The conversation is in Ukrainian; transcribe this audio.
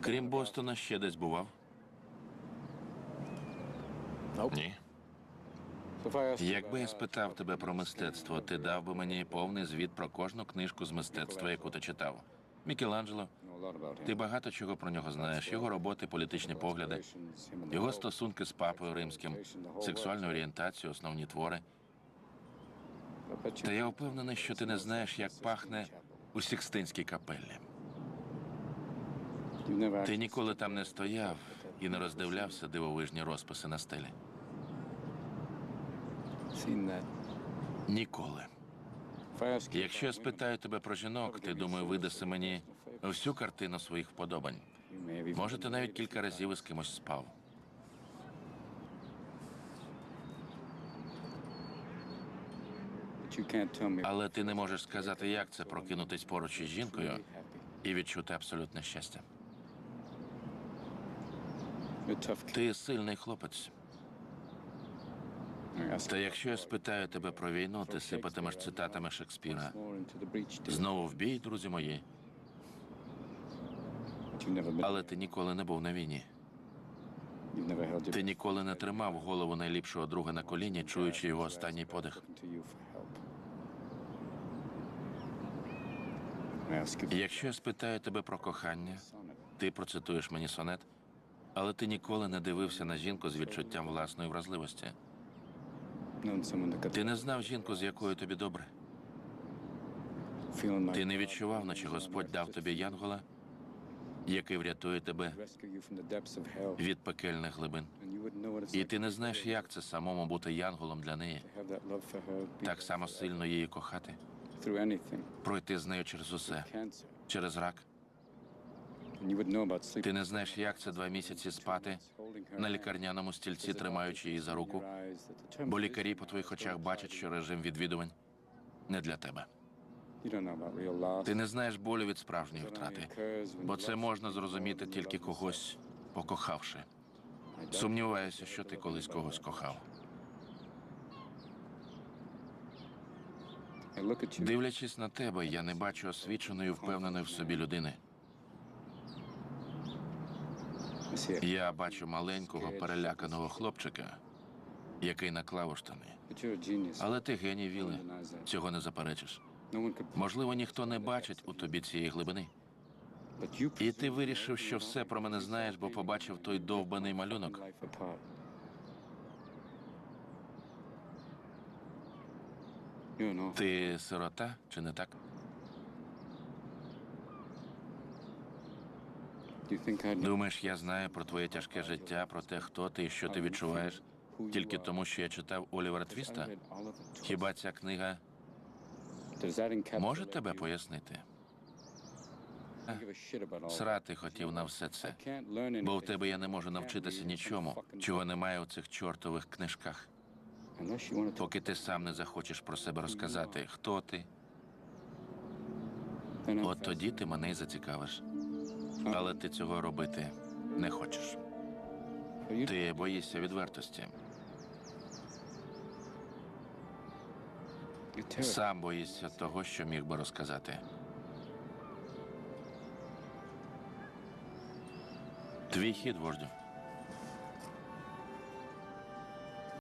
Крім Бостона, ще десь бував? Ні. Якби я спитав тебе про мистецтво, ти дав би мені повний звіт про кожну книжку з мистецтва, яку ти читав. Мікеланджело, ти багато чого про нього знаєш, його роботи, політичні погляди, його стосунки з папою римським, сексуальну орієнтацію, основні твори. Та я впевнений, що ти не знаєш, як пахне у Сікстинській капеллі. Ти ніколи там не стояв і не роздивлявся дивовижні розписи на стелі. Ніколи. Якщо я спитаю тебе про жінок, ти думаю, видаси мені всю картину своїх вподобань. Може, ти навіть кілька разів із кимось спав. Але ти не можеш сказати, як це прокинутись поруч із жінкою і відчути абсолютне щастя. Ти сильний хлопець. Та якщо я спитаю тебе про війну, ти сипатимеш цитатами Шекспіра. Знову в бій, друзі мої. Але ти ніколи не був на війні. Ти ніколи не тримав голову найліпшого друга на коліні, чуючи його останній подих. Якщо я спитаю тебе про кохання, ти процитуєш мені сонет, але ти ніколи не дивився на жінку з відчуттям власної вразливості. Ти не знав жінку, з якою тобі добре. Ти не відчував, наче Господь дав тобі янгола, який врятує тебе від пекельних глибин. І ти не знаєш, як це самому бути янголом для неї, так само сильно її кохати, пройти з нею через усе, через рак. Ти не знаєш, як це два місяці спати на лікарняному стільці, тримаючи її за руку, бо лікарі по твоїх очах бачать, що режим відвідувань не для тебе. Ти не знаєш болю від справжньої втрати, бо це можна зрозуміти тільки когось покохавши. Сумніваюся, що ти колись когось кохав. Дивлячись на тебе, я не бачу освіченої, впевненої в собі людини. Я бачу маленького переляканого хлопчика, який наклав у штани. Але ти геній Віле, цього не заперечиш. Можливо, ніхто не бачить у тобі цієї глибини. І ти вирішив, що все про мене знаєш, бо побачив той довбаний малюнок. Ти сирота, чи не так? Думаєш, я знаю про твоє тяжке життя, про те, хто ти і що ти відчуваєш, тільки тому, що я читав Олівера Твіста? Хіба ця книга може тебе пояснити? Срати хотів на все це, бо в тебе я не можу навчитися нічому, чого немає у цих чортових книжках. Поки ти сам не захочеш про себе розказати, хто ти, от тоді ти мене й зацікавиш. Але ти цього робити не хочеш. Ти боїшся відвертості. Сам боїшся того, що міг би розказати. Твій хід, вождю.